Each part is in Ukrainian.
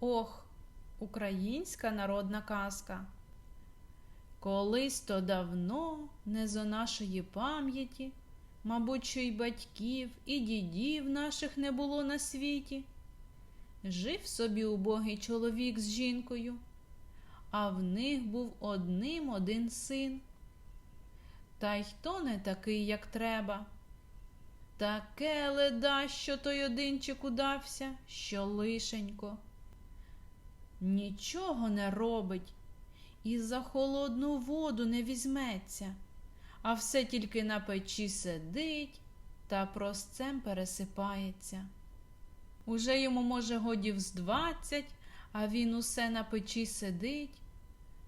Ох, українська народна казка. Колись то давно, не зо нашої пам'яті, мабуть, що й батьків, і дідів наших не було на світі. Жив собі убогий чоловік з жінкою, а в них був одним один син. Та й хто не такий, як треба. Таке леда, що той одинчик удався, що лишенько. Нічого не робить і за холодну воду не візьметься, а все тільки на печі сидить та простцем пересипається. Уже йому, може, годів з двадцять, а він усе на печі сидить.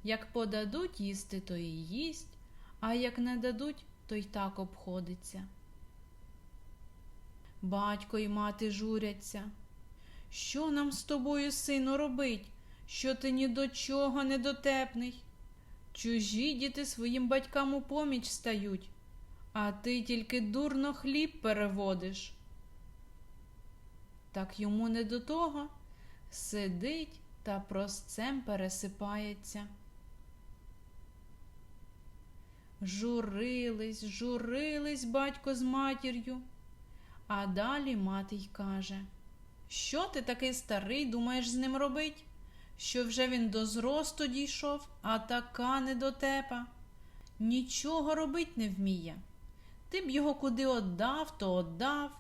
Як подадуть їсти, то і їсть, а як не дадуть, то й так обходиться. Батько й мати журяться. Що нам з тобою, сину, робить, що ти ні до чого недотепний? Чужі діти своїм батькам у поміч стають, а ти тільки дурно хліб переводиш. Так йому не до того сидить та простцем пересипається. Журились, журились батько з матір'ю. А далі мати й каже, що ти такий старий думаєш з ним робить? Що вже він до зросту дійшов, а така недотепа. Нічого робить не вміє. Ти б його куди отдав, то отдав,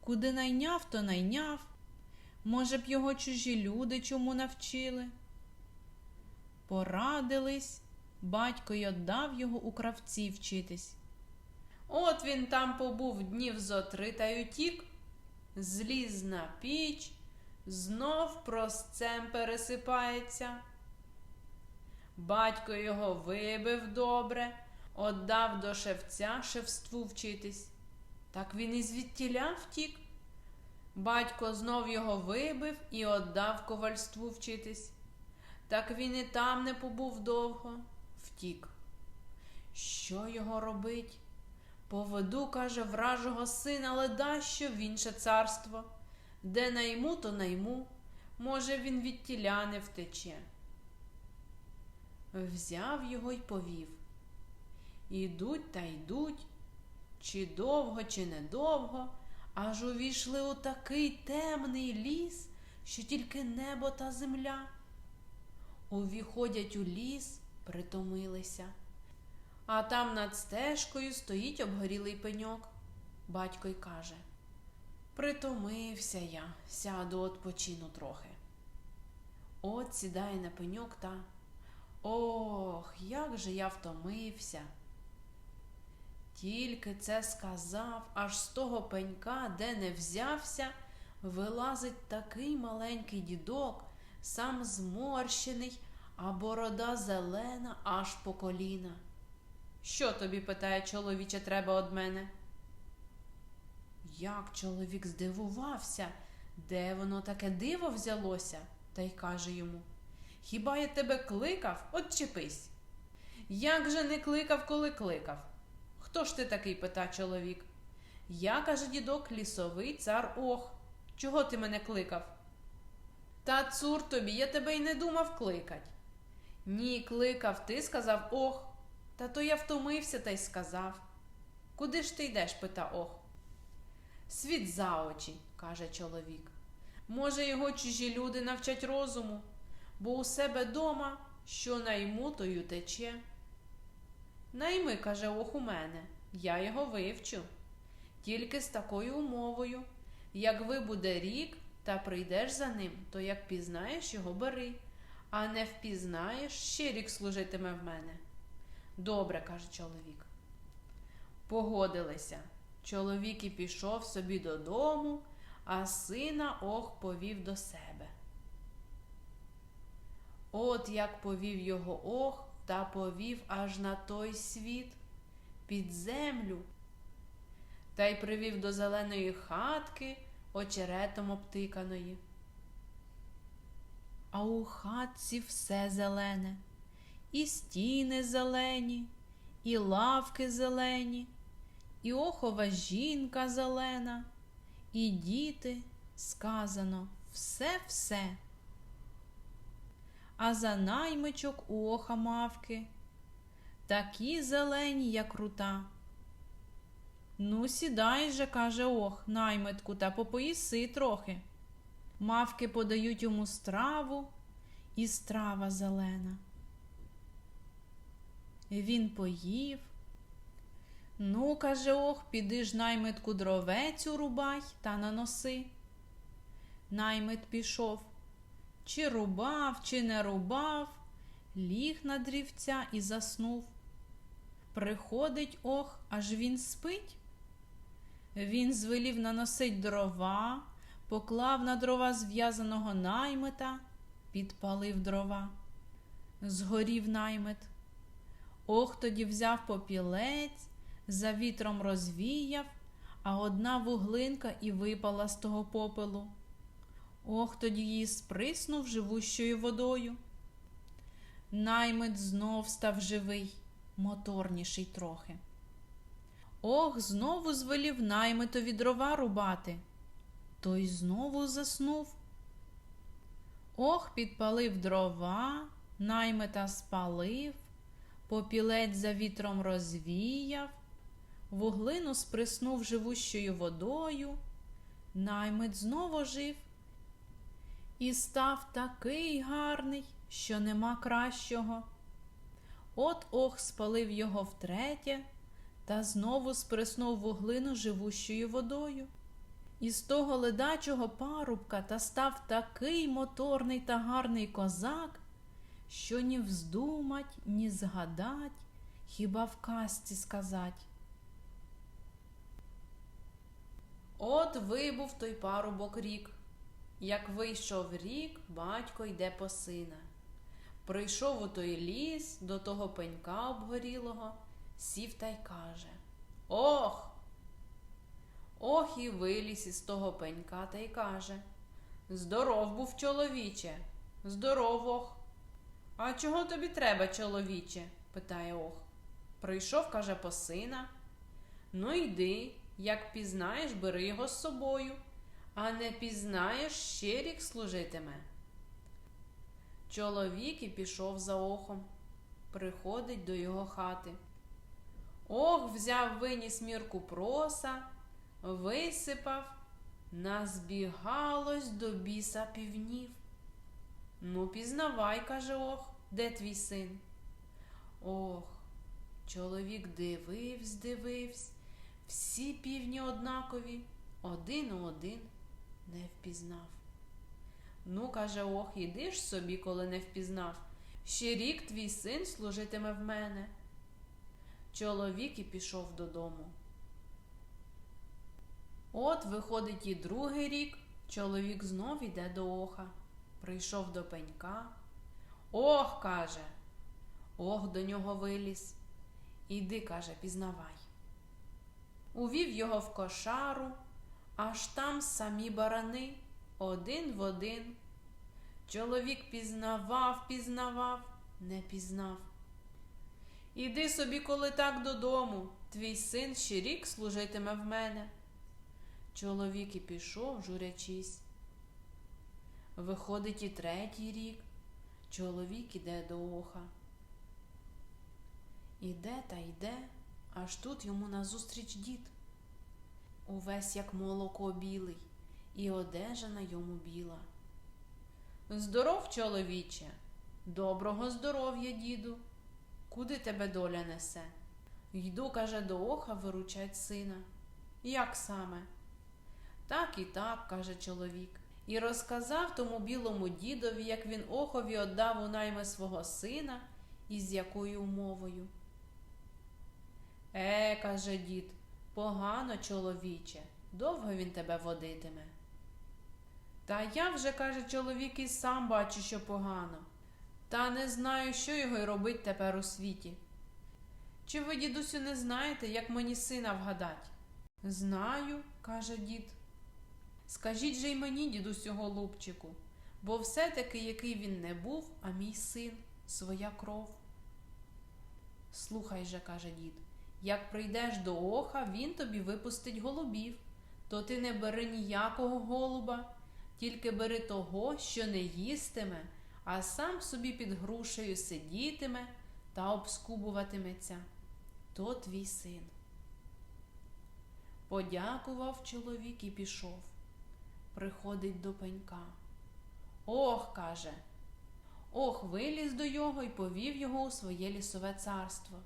куди найняв, то найняв. Може б його чужі люди чому навчили. Порадились, батько й отдав його у кравці вчитись. От він там побув днів зо три та й утік, зліз на піч, знов простцем пересипається. Батько його вибив добре, отдав до шевця шевству вчитись. Так він і звідтіля втік. Батько знов його вибив і отдав ковальству вчитись. Так він і там не побув довго, втік. Що його робить? Поведу, каже, вражого сина ледащо в інше царство. Де найму, то найму. Може, він від тіля не втече. Взяв його й повів. Ідуть та йдуть, чи довго, чи недовго, аж увійшли у такий темний ліс, що тільки небо та земля. Увіходять у ліс, притомилися. А там над стежкою стоїть обгорілий пеньок. Батько й каже Притомився я, сяду отпочину трохи. От сідає на пеньок та Ох, як же я втомився. Тільки це сказав, аж з того пенька, де не взявся, вилазить такий маленький дідок, сам зморщений, а борода зелена аж по коліна. Що тобі, питає чоловіче, треба од мене? Як чоловік здивувався, де воно таке диво взялося, та й каже йому Хіба я тебе кликав? Отчепись. Як же не кликав, коли кликав? Хто ж ти такий? пита чоловік. Я, каже дідок, лісовий цар ох. Чого ти мене кликав? Та цур тобі, я тебе й не думав кликать. Ні, кликав, ти сказав ох. Та то я втомився та й сказав. Куди ж ти йдеш? пита ох. Світ за очі, каже чоловік. Може, його чужі люди навчать розуму, бо у себе дома що найму, то й утече. Найми, каже ох у мене, я його вивчу. Тільки з такою умовою. Як вибуде рік та прийдеш за ним, то як пізнаєш його бери, а не впізнаєш, ще рік служитиме в мене. Добре, каже чоловік. Погодилися. Чоловік і пішов собі додому, а сина ох повів до себе. От як повів його ох, та повів аж на той світ, під землю, та й привів до зеленої хатки очеретом обтиканої. А у хатці все зелене, і стіни зелені, і лавки зелені, і охова жінка зелена, і діти сказано все-все. а за наймичок у оха мавки. Такі зелені, як рута. Ну, сідай же, каже ох, наймитку, та попоїси трохи. Мавки подають йому страву, і страва зелена. Він поїв. Ну, каже ох, піди ж наймитку дровець урубай та наноси. Наймит пішов. Чи рубав, чи не рубав, ліг на дрівця і заснув. Приходить ох, аж він спить. Він звелів наносить дрова, поклав на дрова зв'язаного наймита, підпалив дрова. Згорів наймит. Ох тоді взяв попілець, за вітром розвіяв, а одна вуглинка і випала з того попелу. Ох тоді її сприснув живущою водою. Наймит знов став живий, моторніший трохи. Ох, знову звелів наймитові дрова рубати. Той знову заснув. Ох, підпалив дрова, наймита спалив, попілець за вітром розвіяв, вуглину сприснув живущою водою, наймит знову жив і став такий гарний, що нема кращого. От ох спалив його втретє та знову сприснув вуглину живущою водою. І з того ледачого парубка та став такий моторний та гарний козак, що ні вздумать, ні згадать, хіба в казці сказать. От вибув той парубок рік. Як вийшов рік, батько йде по сина. Прийшов у той ліс до того пенька обгорілого, сів та й каже Ох! Ох і виліз із того пенька та й каже Здоров був, чоловіче, здоров ох. А чого тобі треба, чоловіче? питає ох. Прийшов, каже, по сина. Ну йди, як пізнаєш, бери його з собою, а не пізнаєш, ще рік служитиме. Чоловік і пішов за охом, приходить до його хати. Ох, взяв виніс мірку проса, висипав, назбігалось до біса півнів. Ну, пізнавай, каже ох, де твій син? Ох, чоловік дивився, дивився, всі півні однакові, один у один не впізнав. Ну, каже ох, іди ж собі, коли не впізнав. Ще рік твій син служитиме в мене. Чоловік і пішов додому. От виходить і другий рік, чоловік знов іде до оха. Прийшов до пенька. Ох, каже. Ох, до нього виліз. Іди, каже, пізнавай. Увів його в кошару, аж там самі барани, один в один. Чоловік пізнавав, пізнавав, не пізнав. Іди собі, коли так додому, твій син ще рік служитиме в мене. Чоловік і пішов, журячись. Виходить і третій рік, чоловік іде до оха. Іде та йде, аж тут йому назустріч дід. Увесь як молоко білий, і одежа на йому біла. Здоров, чоловіче, доброго здоров'я, діду. Куди тебе доля несе? Йду, каже, до оха виручать сина. Як саме? Так і так, каже чоловік, і розказав тому білому дідові, як він охові отдав у найми свого сина і з якою умовою. Е, каже дід, погано, чоловіче, довго він тебе водитиме. Та я вже, каже чоловік, і сам бачу, що погано, та не знаю, що його й робить тепер у світі. Чи ви, дідусю, не знаєте, як мені сина вгадать? Знаю, каже дід. Скажіть же й мені, дідусю голубчику, бо все-таки який він не був, а мій син, своя кров. Слухай же, каже дід, як прийдеш до оха, він тобі випустить голубів, то ти не бери ніякого голуба, тільки бери того, що не їстиме, а сам собі під грушею сидітиме та обскубуватиметься. То твій син. Подякував чоловік і пішов. Приходить до пенька. Ох, каже. Ох, виліз до його і повів його у своє лісове царство.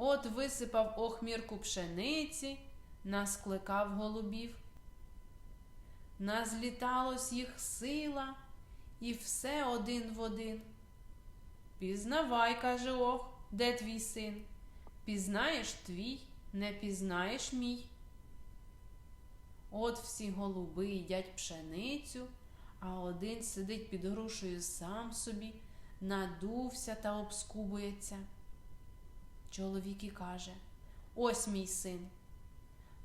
От висипав охмірку пшениці, наскликав голубів. Назліталось їх сила, і все один в один. Пізнавай, каже ох, де твій син? Пізнаєш твій, не пізнаєш мій. От всі голуби їдять пшеницю, а один сидить під грушею сам собі, надувся та обскубується. Чоловік і каже Ось мій син.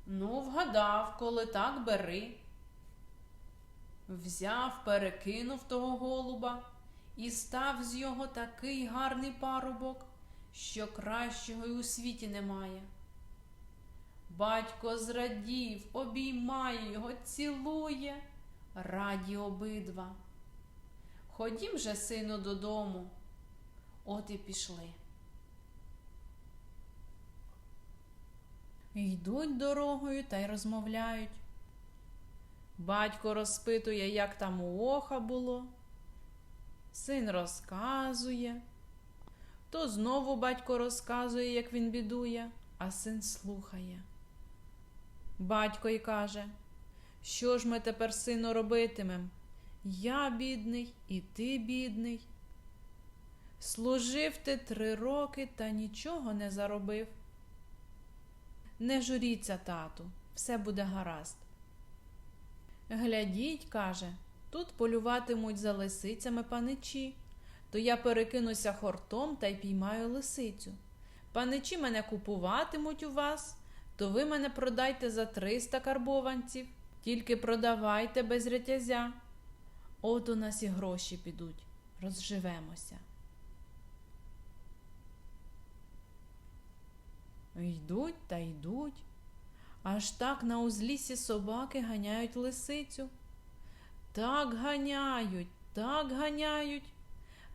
Ну, вгадав, коли так бери. Взяв, перекинув того голуба і став з його такий гарний парубок, що кращого й у світі немає. Батько зрадів, обіймає його, цілує, раді обидва. Ходім же, сину, додому. От і пішли. Йдуть дорогою та й розмовляють. Батько розпитує, як там у оха було. Син розказує. То знову батько розказує, як він бідує, а син слухає. Батько й каже, що ж ми тепер, сину, робитимем? Я бідний, і ти бідний. Служив ти три роки та нічого не заробив. Не журіться, тату, все буде гаразд. Глядіть, каже, тут полюватимуть за лисицями паничі, то я перекинуся хортом та й піймаю лисицю. Паничі мене купуватимуть у вас, то ви мене продайте за триста карбованців, тільки продавайте без ретязя. От у нас і гроші підуть, розживемося. Йдуть та йдуть. Аж так на узліссі собаки ганяють лисицю. Так ганяють, так ганяють.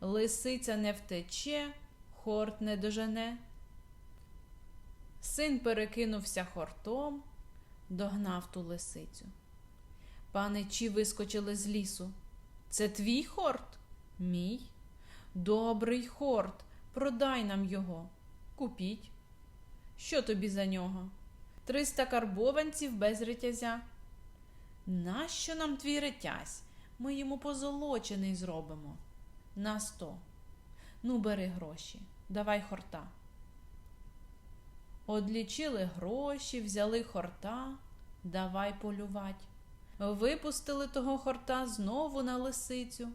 Лисиця не втече, хорт не дожене. Син перекинувся хортом, догнав ту лисицю. Паничі вискочили з лісу. Це твій хорт? Мій. Добрий хорт, продай нам його. Купіть. Що тобі за нього? Триста карбованців без ретязя. Нащо нам твій ретязь? Ми йому позолочений зробимо. На сто. Ну, бери гроші, давай хорта. Одлічили гроші, взяли хорта, давай полювать. Випустили того хорта знову на лисицю.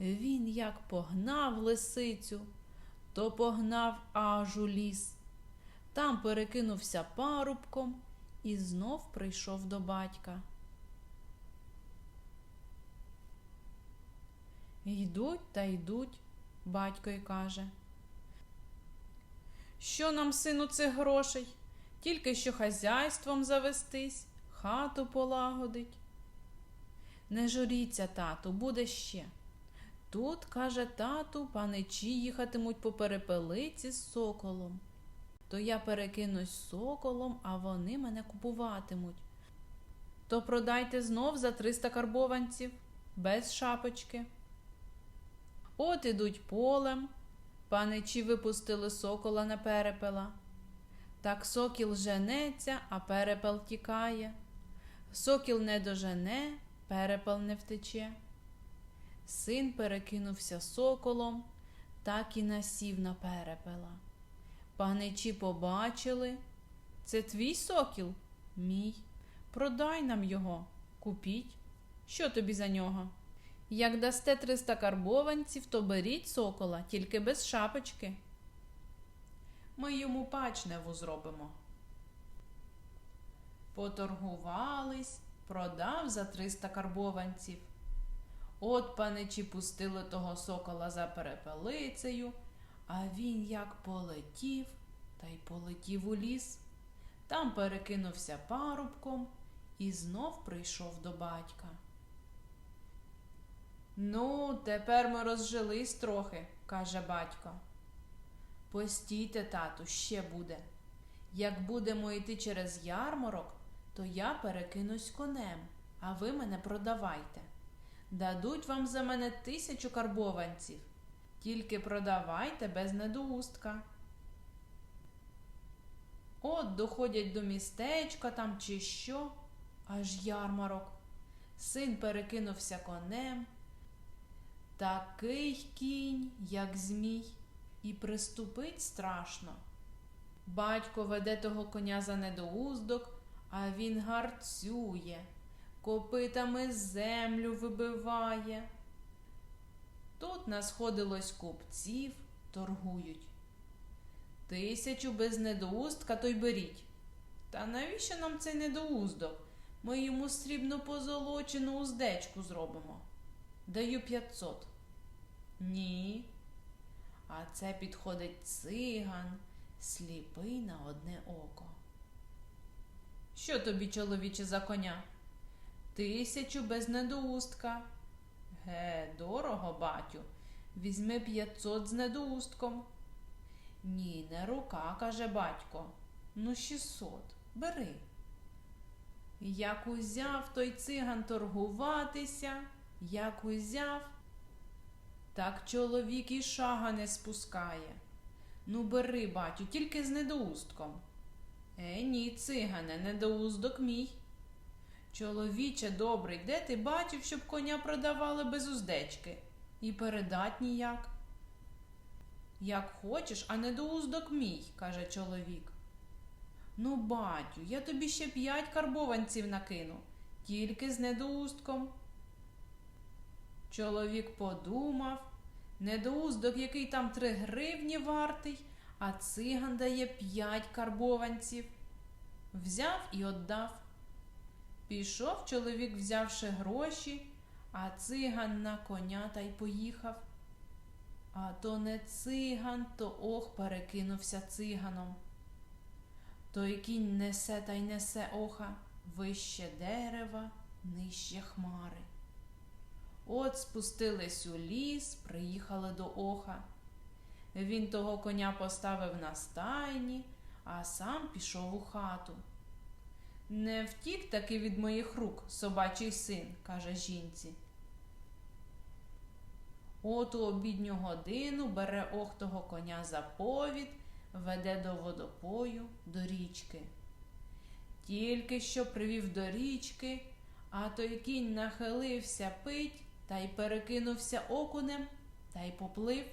Він як погнав лисицю, то погнав аж у ліс. Там перекинувся парубком і знов прийшов до батька. Йдуть та йдуть, батько й каже. Що нам, сину, цих грошей? Тільки що хазяйством завестись, хату полагодить. Не журіться, тату, буде ще. Тут, каже тату, паничі їхатимуть по перепелиці з соколом. То я перекинусь соколом, а вони мене купуватимуть. То продайте знов за триста карбованців, без шапочки. От ідуть полем, паничі випустили сокола на перепела. Так сокіл женеться, а перепел тікає. Сокіл не дожене, перепел не втече. Син перекинувся соколом, так і насів на перепела. Паничі побачили. Це твій сокіл? Мій. Продай нам його, купіть. Що тобі за нього? Як дасте триста карбованців, то беріть сокола, тільки без шапочки. Ми йому пачневу зробимо. Поторгувались, продав за триста карбованців. От паничі пустили того сокола за перепелицею, а він як полетів, та й полетів у ліс. Там перекинувся парубком і знов прийшов до батька. Ну, тепер ми розжились трохи, каже батько. Постійте, тату, ще буде. Як будемо йти через ярмарок, то я перекинусь конем, а ви мене продавайте. Дадуть вам за мене тисячу карбованців. Тільки продавайте без недоустка. От доходять до містечка там чи що, аж ярмарок. Син перекинувся конем. Такий кінь, як змій, і приступить страшно. Батько веде того коня за недоуздок, а він гарцює, копитами землю вибиває. Тут насходилось купців, торгують. Тисячу без недоустка то й беріть. Та навіщо нам цей недоуздок? Ми йому срібну позолочену уздечку зробимо. Даю п'ятсот. Ні. А це підходить циган, сліпий на одне око. Що тобі, чоловіче, за коня? Тисячу без недоустка. Ге, дорого, батю. Візьми п'ятсот з недоустком. Ні, не рука, каже батько. Ну, шістсот. Бери. Як узяв той циган торгуватися, як узяв, так чоловік і шага не спускає. Ну, бери, батю, тільки з недоустком. Е, ні, цигане, недоуздок мій. Чоловіче добрий, де ти бачив, щоб коня продавали без уздечки? І передать ніяк. Як хочеш, а недоуздок мій, каже чоловік. Ну, батю, я тобі ще п'ять карбованців накину, тільки з недоустком. Чоловік подумав, недоуздок, який там три гривні вартий, а циган дає п'ять карбованців. Взяв і віддав. Пішов чоловік, взявши гроші, а циган на коня та й поїхав. А то не циган, то ох перекинувся циганом. Той кінь несе та й несе оха вище дерева, нижче хмари. От спустились у ліс, приїхали до оха. Він того коня поставив на стайні, а сам пішов у хату. Не втік таки від моїх рук собачий син, каже жінці. От у обідню годину бере ох того коня за повід, веде до водопою, до річки. Тільки що привів до річки, а той кінь нахилився пить та й перекинувся окунем та й поплив.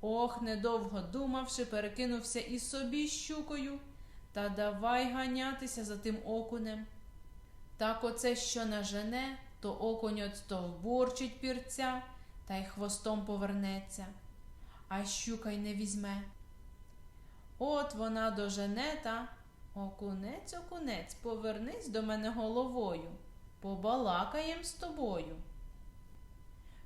Ох, недовго думавши, перекинувся і собі щукою, та давай ганятися за тим окунем. Так оце що нажене, то окунь от стовбурчить пірця та й хвостом повернеться, а щука й не візьме. От вона дожене та окунець, окунець, повернись до мене головою, побалакаєм з тобою.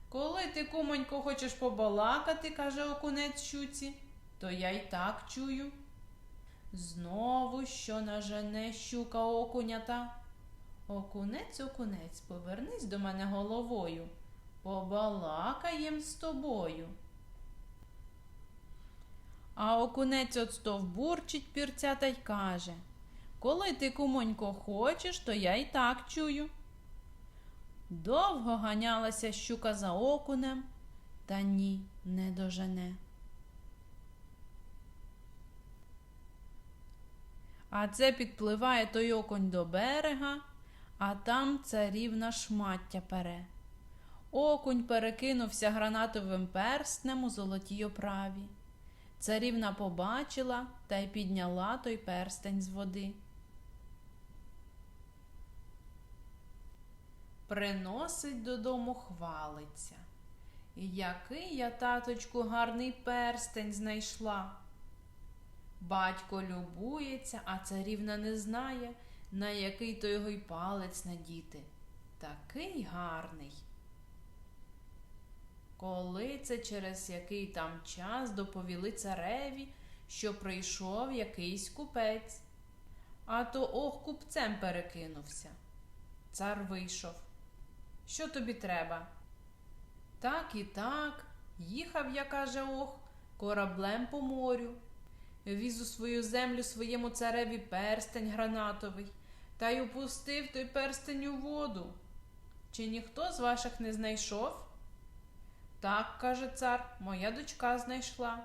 Коли ти, кумонько, хочеш побалакати, каже окунець щуці, то я й так чую. Знову що нажене щука окунята. Окунець, окунець, повернись до мене головою, побалакаєм з тобою. А окунець от стовбурчить пірця та й каже Коли ти, кумонько, хочеш, то я й так чую. Довго ганялася щука за окунем, та ні, не дожене. А це підпливає той окунь до берега, а там царівна шмаття пере. Окунь перекинувся гранатовим перстнем у золотій оправі. Царівна побачила та й підняла той перстень з води. Приносить додому хвалиться. Який я, таточку, гарний перстень знайшла. Батько любується, а царівна не знає, на який то його й палець надіти. Такий гарний. Коли це через який там час доповіли цареві, що прийшов якийсь купець. А то ох купцем перекинувся. Цар вийшов. Що тобі треба? Так і так, їхав я, каже ох, кораблем по морю. Віз у свою землю своєму цареві перстень гранатовий, та й упустив той перстень у воду. Чи ніхто з ваших не знайшов? Так, каже цар, моя дочка знайшла.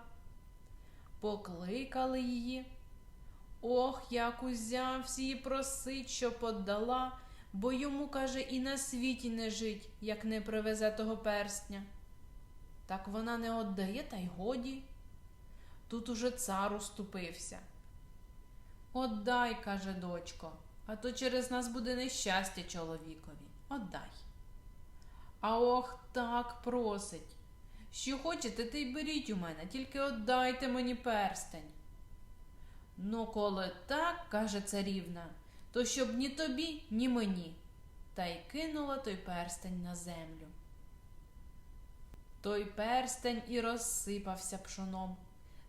Покликали її. Ох, як узявся її просить, що подала, бо йому, каже, і на світі не жить, як не привезе того перстня. Так вона не отдає, та й годі. Тут уже цар уступився. Отдай, каже дочко, а то через нас буде нещастя чоловікові. Отдай. А ох, так просить. Що хочете, те й беріть у мене, тільки отдайте мені перстень. Ну, коли так, каже царівна, то щоб ні тобі, ні мені. Та й кинула той перстень на землю. Той перстень і розсипався пшоном,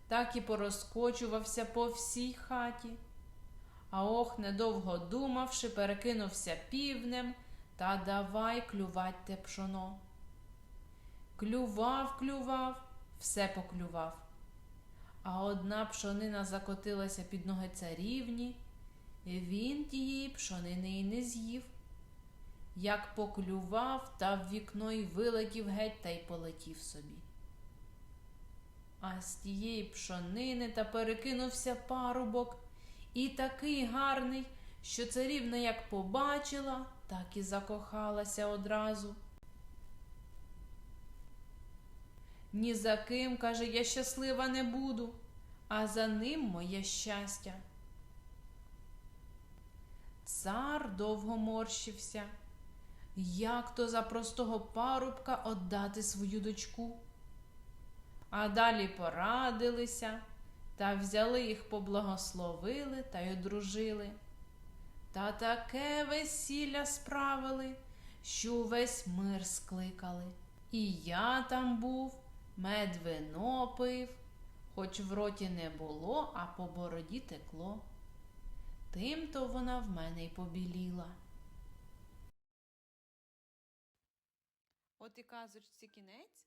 так і порозкочувався по всій хаті. А ох, недовго думавши, перекинувся півнем та давай клювать те пшоно. Клював, клював, все поклював. А одна пшонина закотилася під ноги царівні, і він тієї пшонини й не з'їв. Як поклював, та в вікно й вилетів геть та й полетів собі. А з тієї пшонини та перекинувся парубок, і такий гарний, що царівна як побачила, так і закохалася одразу. Ні за ким, каже, я щаслива не буду, а за ним моє щастя. Цар довго морщився. Як то за простого парубка отдати свою дочку? А далі порадилися та взяли їх, поблагословили та й одружили. Та таке весілля справили, що увесь мир скликали. І я там був, мед вино пив, хоч в роті не було, а по бороді текло. Тим то вона в мене й побіліла. От і казочці кінець,